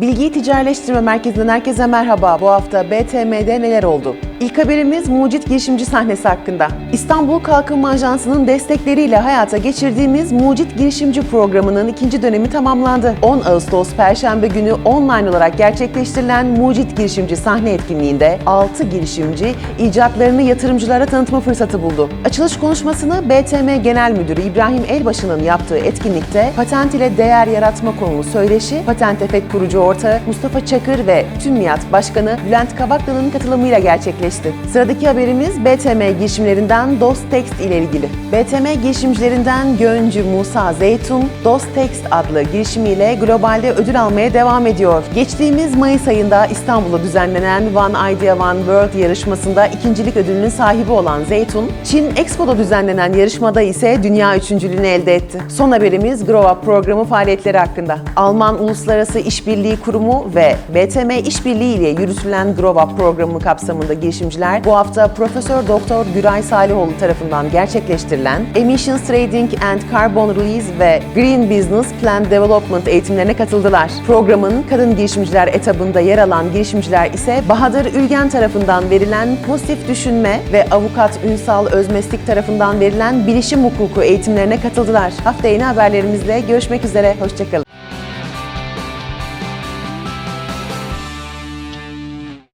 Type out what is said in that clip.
Bilgiyi Ticaretleştirme Merkezi'nden herkese merhaba. Bu hafta BTM'de neler oldu? İlk haberimiz Mucit Girişimci sahnesi hakkında. İstanbul Kalkınma Ajansı'nın destekleriyle hayata geçirdiğimiz Mucit Girişimci programının ikinci dönemi tamamlandı. 10 Ağustos Perşembe günü online olarak gerçekleştirilen Mucit Girişimci sahne etkinliğinde 6 girişimci icatlarını yatırımcılara tanıtma fırsatı buldu. Açılış konuşmasını BTM Genel Müdürü İbrahim Elbaşı'nın yaptığı etkinlikte patent ile değer yaratma konulu söyleşi, Patent Efekt kurucu ortağı Mustafa Çakır ve TÜMMİAT Başkanı Bülent Kavaklı'nın katılımıyla gerçekleşti. Sıradaki haberimiz BTM girişimlerinden Dost Text ile ilgili. BTM girişimcilerinden Göncü Musa Zeytun, Dost Text adlı girişimiyle globalde ödül almaya devam ediyor. Geçtiğimiz Mayıs ayında İstanbul'da düzenlenen One Idea One World yarışmasında ikincilik ödülünün sahibi olan Zeytun, Çin Expo'da düzenlenen yarışmada ise dünya üçüncülüğünü elde etti. Son haberimiz Grow Up programı faaliyetleri hakkında. Alman Uluslararası İşbirliği Kurumu ve BTM İşbirliği ile yürütülen Grow Up programı kapsamında girişimciler bu hafta Profesör Doktor Güray Salihoğlu tarafından gerçekleştirilen Emissions Trading and Carbon Release ve Green Business Plan Development eğitimlerine katıldılar. Programın kadın girişimciler etabında yer alan girişimciler ise Bahadır Ülgen tarafından verilen Pozitif Düşünme ve Avukat Ünsal Özmeslik tarafından verilen Bilişim Hukuku eğitimlerine katıldılar. Hafta yeni haberlerimizle görüşmek üzere, hoşçakalın.